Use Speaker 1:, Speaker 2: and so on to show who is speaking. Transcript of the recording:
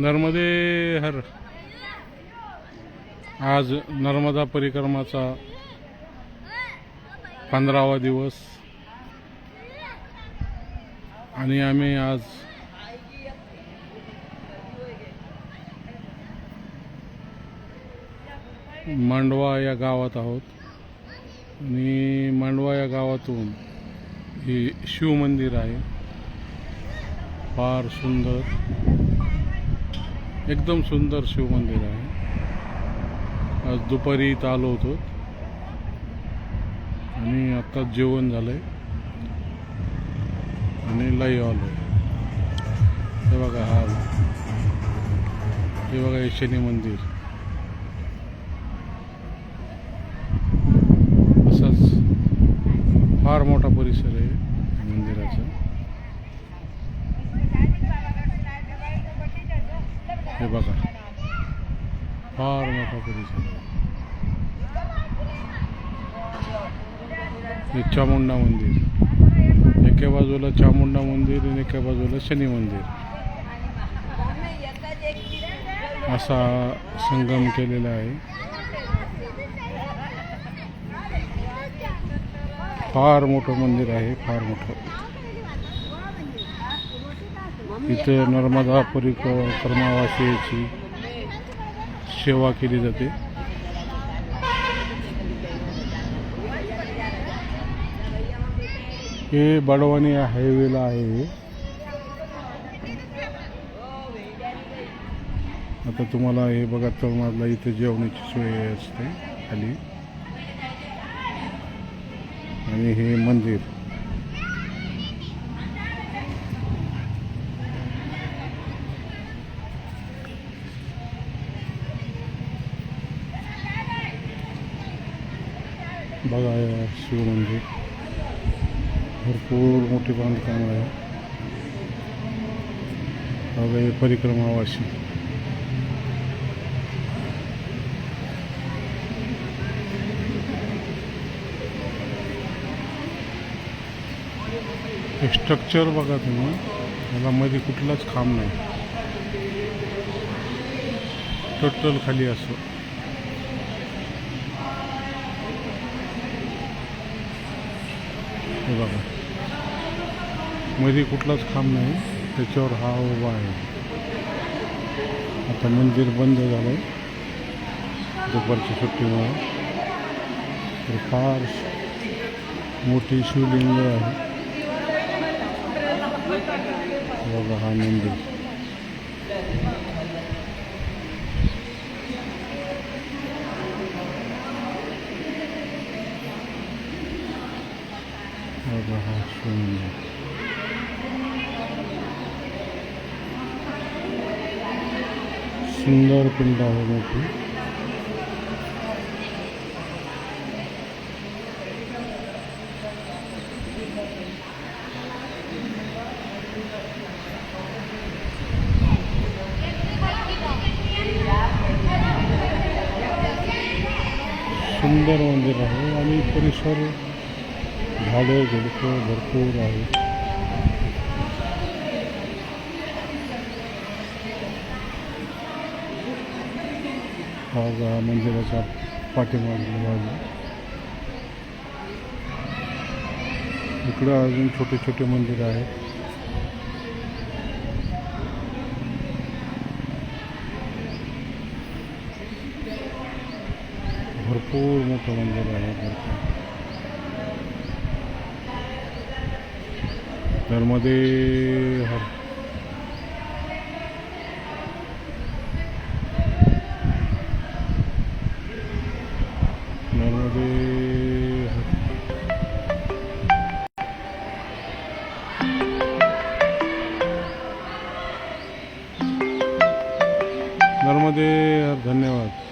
Speaker 1: नर्मदे हर. आज नर्मदा परिक्रमाचा पंधरावा दिवस. आणि आम्ही आज मांडवा या गावात आहोत. आणि मांडवा या गावातून हे शिवमंदिर आहे. फार सुंदर. एकदम सुंदर शिवमंदिर आहे. आज दुपारी इथं आलो होतो. आणि आत्ताच जेवण झालंय. आणि लाईव्ह आलो हे बघा हा. हे बघा हे शनी मंदिर असाच फार मोठा परिसर आहे या मंदिराचा हे बघा. फार मोठा परिसर. हे चामुंडा मंदिर. एका बाजूला चामुंडा मंदिर आणि एका बाजूला शनी मंदिर. असा संगम केलेला आहे. फार मोठं मंदिर आहे फार मोठं. इथे नर्मदा परिक्रमावासियाची सेवा केली जाते. हे बडवानी हायवेला आहे हे. आता तुम्हाला हे बघा तळमाजला इथे जेवणाची सोय असते खाली. आणि हे मंदिर. बघा शिव शिवमंदिर भरपूर मोठी बांधकाम आहे. बघा हे परिक्रमावासी हे स्ट्रक्चर बघा तुम्ही. याला मध्ये कुठलाच खांब नाही. टोटल खाली असं. हे बघा. मध्ये कुठलाच खांब नाही. त्याच्यावर हा उभा आहे. आता मंदिर बंद झालं दुपारच्या सुट्टीमुळे तर फार मोठी शिवलिंग आहे. बघा हा मंदिर. बघा हा शिवमंदिर सुंदर पिंड आहे मोठी सुंदर मंदिर आहे आणि परिसर झाडं झुडपं भरपूर आहेत हा गा मंदिराचा पाठीमागला बाजू इकडं अजून छोटे छोटे मंदिर आहेत. भरपूर मोठं मंदिर आहे. भरपूर नर्मदे हर नर्मदे नर्मदे धन्यवाद.